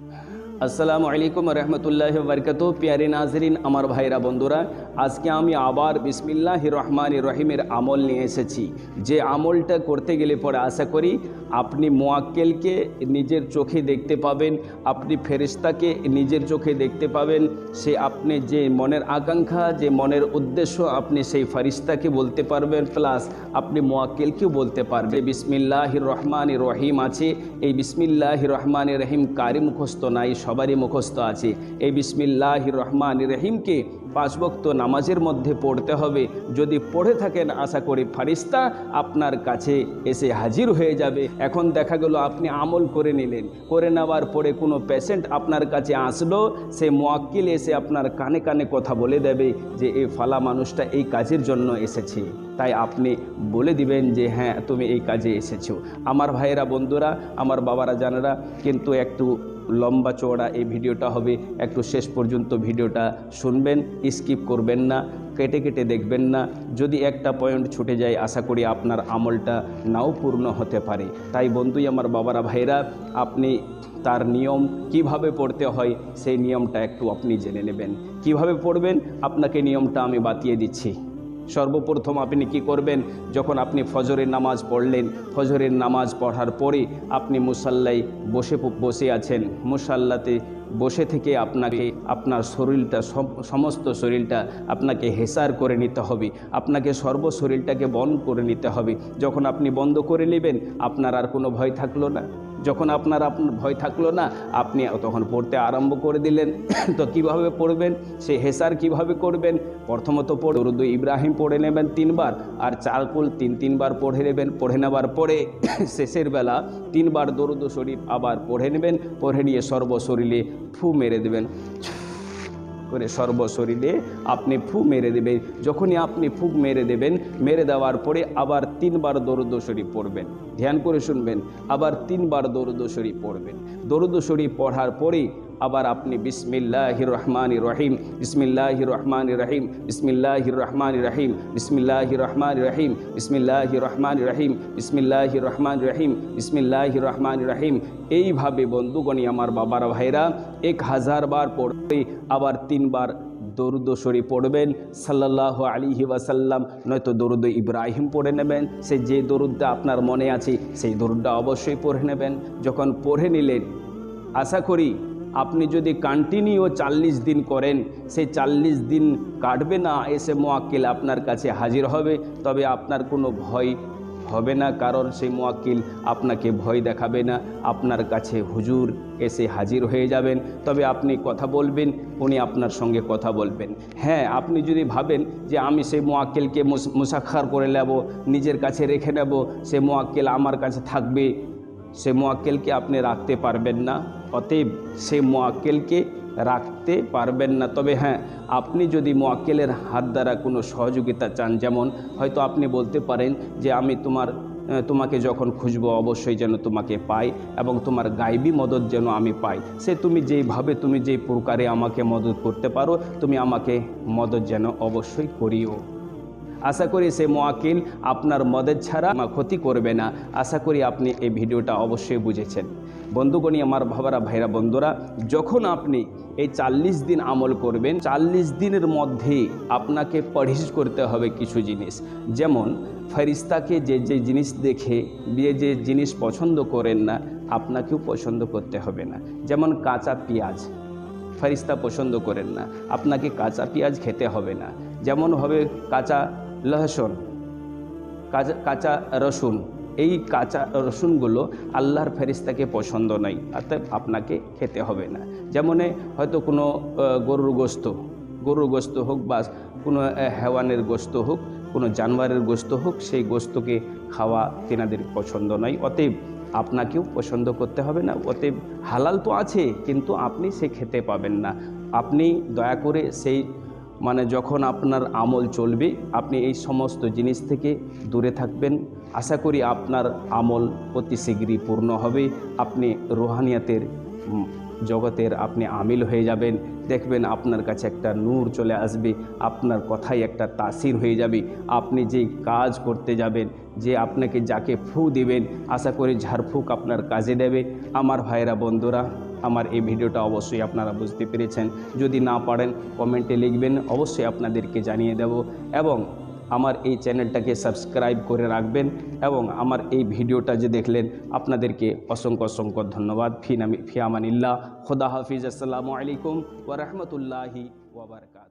back. আসসালামু আলাইকুম রহমতুল্লাহ বরকত পিয়ারে নাজরিন, আমার ভাইরা, বন্ধুরা, আজকে আমি আবার বিসমিল্লাহ রহমান রহিমের আমল নিয়ে এসেছি। যে আমলটা করতে গেলে পরে আশা করি আপনি মোয়াক্কেলকে নিজের চোখে দেখতে পাবেন, আপনি ফেরিস্তাকে নিজের চোখে দেখতে পাবেন। সে আপনি যে মনের আকাঙ্ক্ষা, যে মনের উদ্দেশ্য আপনি সেই ফেরিস্তাকে বলতে পারবেন, প্লাস আপনি মোয়াক্কেলকেও বলতে পারবেন। বিসমিল্লাহ রহমান রহিম আছে। এই বিসমিল্লাহ রহমান রহিম কারি মুখস্থ নাই সবারই মুখস্থ আছে। এই বিসমিল্লাহ রহমান রহিমকে পাঁচ বক্ত নামাজের মধ্যে পড়তে হবে। যদি পড়ে থাকেন, আশা করি ফারিস্তা আপনার কাছে এসে হাজির হয়ে যাবে। এখন দেখা গেল, আপনি আমল করে নিলেন। করে নেওয়ার পরে কোনো পেশেন্ট আপনার কাছে আসলো, সে মোয়াক্কিল এসে আপনার কানে কানে কথা বলে দেবে যে এই ফালা মানুষটা এই কাজের জন্য এসেছে। তাই আপনি বলে দিবেন যে হ্যাঁ তুমি এই কাজে এসেছ। আমার ভাইয়েরা, বন্ধুরা, আমার বাবারা, জানারা, কিন্তু একটু লম্বা চওড়া এই ভিডিওটা হবে। একটু শেষ পর্যন্ত ভিডিওটা শুনবেন, স্কিপ করবেন না, কেটে কেটে দেখবেন না। যদি একটা পয়েন্ট ছুটে যায়, আশা করি আপনার আমলটা নাও পূর্ণ হতে পারে। তাই বন্ধুই, আমার বাবারা ভাইরা আপনি তার নিয়ম কীভাবে পড়তে হয়, সেই নিয়মটা একটু আপনি জেনে নেবেন। কীভাবে পড়বেন? আপনাকে নিয়মটা আমি বাতিয়ে দিচ্ছি। সর্বপ্রথম আপনি কি করবেন? যখন আপনি ফজরের নামাজ পড়লেন, ফজরের নামাজ পড়ার পরে আপনি মুসাল্লাই বসে বসে আছেন। মুসাল্লাতে বসে থেকে আপনাকে, আপনার শরীরটা সম- সমস্ত শরীরটা আপনাকে হেসার করে নিতে হবে। আপনাকে সর্ব শরীরটাকে বন্ধ করে নিতে হবে। যখন আপনি বন্ধ করে নেবেন, আপনার আর কোনো ভয় থাকল না। যখন আপনার আপনার ভয় থাকল না, আপনি তখন পড়তে আরম্ভ করে দিলেন। তো কীভাবে পড়বেন? সে হেসার কীভাবে করবেন? প্রথমত পড়ে রুদু ইব্রাহিম পড়ে নেবেন তিনবার, আর চারকুল তিন তিনবার পড়ে নেবেন। পড়ে নেবার পরে শেষের বেলা তিনবার দরুদ শরীফ আবার পড়ে নেবেন। পড়ে নিয়ে সর্বশরীরে ফু মেরে দেবেন। করে সর্বশরীরে আপনি ফু মেরে দেবেন। যখনই আপনি ফুক মেরে দেবেন, মেরে দেওয়ার পরে আবার তিনবার দরুদ পড়বেন। ধ্যান করে শুনবেন, আবার তিনবার দরুদ পড়বেন। দরুদ শরীফ পড়ার পরে আবার আপনি বিসমিল্লাহ রহমান রহিম বিসমিল্লাহ রহমান রহিম বিসমিল্লাহ রহমান রহিম বিসমিল্লাহ রহমান রহিম বিসমিল্লাহ রহমান রহিম বিসমিল্লাহ রহমান রহিম বিসমিল্লাহ রহমান রহিম এইভাবে বন্ধুগণী আমার বাবার ভাইরা, এক হাজার বার পড়বে আবার তিনবার দরুদ শরীফ পড়বেন সাল্লাহ আলিহি ওয়াসাল্লাম। নয়তো দরুদ ইব্রাহিম পড়ে নেবেন, সে যে দরুদটা আপনার মনে আছে, সেই দরুদটা অবশ্যই পড়ে নেবেন। যখন পড়ে নিলেন, আশা করি আপনি যদি কন্টিনিউ চাল্লিশ দিন করেন, সেই চাল্লিশ দিন কাটবে না, এসে মোয়াক্কিল আপনার কাছে হাজির হবে। তবে আপনার কোনো ভয় হবে না, কারণ সেই মোয়াক্কিল আপনাকে ভয় দেখাবে না। আপনার কাছে হুজুর এসে হাজির হয়ে যাবেন। তবে আপনি কথা বলবেন, উনি আপনার সঙ্গে কথা বলবেন। হ্যাঁ আপনি যদি ভাবেন যে আমি সেই মোয়াক্কেলকে মুসাক্ষার করে নেব, নিজের কাছে রেখে নেব, সে মোয়াক্কেল আমার কাছে থাকবে সে মোয়াক্কেলকে আপনি রাখতে পারবেন না। অতএব সে মোয়াক্কেলকে রাখতে পারবেন না। তবে হ্যাঁ আপনি যদি মোয়াক্কেলের হাত দ্বারা কোনো সহযোগিতা চান, যেমন হয়তো আপনি বলতে পারেন যে, আমি তোমার তোমাকে যখন খুঁজবো, অবশ্যই যেন তোমাকে পাই এবং তোমার গাইবী মদত যেন আমি পাই। সে তুমি যেইভাবে, তুমি যেই প্রকারে আমাকে মদত করতে পারো, তুমি আমাকে মদত যেন অবশ্যই করিও। আশা করি সে মোয়াকিল আপনার মদের ছাড়া ক্ষতি করবে না। আশা করি আপনি এই ভিডিওটা অবশ্যই বুঝেছেন। বন্ধুগণী, আমার ভাবারা, ভাইরা, বন্ধুরা, যখন আপনি এই চাল্লিশ দিন আমল করবেন, চাল্লিশ দিনের মধ্যে আপনাকে পরহেজ করতে হবে কিছু জিনিস। যেমন, ফেরিস্তাকে যে যে জিনিস দেখে, যে যে জিনিস পছন্দ করেন না, আপনাকেও পছন্দ করতে হবে না। যেমন, কাঁচা পেঁয়াজ, ফারিস্তা পছন্দ করেন না, আপনাকে কাঁচা পেঁয়াজ খেতে হবে না। যেমন হবে কাঁচা লহসুন কাঁচা রসুন। এই কাঁচা রসুনগুলো আল্লাহর ফেরিস্তাকে পছন্দ নয় অর্থাৎ আপনাকে খেতে হবে না। যেমন হয়তো কোনো গরুর গোস্ত গরুর গোস্ত হোক বা কোনো হেওয়ানের গোস্ত হোক, কোনো জানোয়ারের গোস্ত হোক, সেই গোস্তকে খাওয়া তেনাদের পছন্দ নয়। অতএব আপনাকেও পছন্দ করতে হবে না, অতএব হালাল তো আছে, কিন্তু আপনি সে খেতে পাবেন না। আপনি দয়া করে সেই মানে যখন আপনার আমল চলবে, আপনি এই সমস্ত জিনিস থেকে দূরে থাকবেন। আশা করি আপনার আমল অতি শীঘ্রই পূর্ণ হবে। আপনি রোহানিয়াতের জগতের আপনি আমিল হয়ে যাবেন। দেখবেন আপনার কাছে একটা নূর চলে আসবে। আপনার কথাই একটা তাসির হয়ে যাবে। আপনি যেই কাজ করতে যাবেন, যে আপনাকে যাকে ফু দিবেন, আশা করি ঝাড়ফুঁক আপনার কাজে দেবে। আমার ভাইরা বন্ধুরা আমার এই ভিডিওটা অবশ্যই আপনারা বুঝতে পেরেছেন। যদি না পারেন, কমেন্টে লিখবেন, অবশ্যই আপনাদেরকে জানিয়ে দেব এবং আমার এই চ্যানেলটাকে সাবস্ক্রাইব করে রাখবেন এবং আমার এই ভিডিওটা যে দেখলেন, আপনাদেরকে অসংখ্য অসংখ্য ধন্যবাদ। ফিনামি নামি ফি খোদা হাফিজ। আসসালামু আলাইকুম ওরহমতুল্লাহি ওবরকাত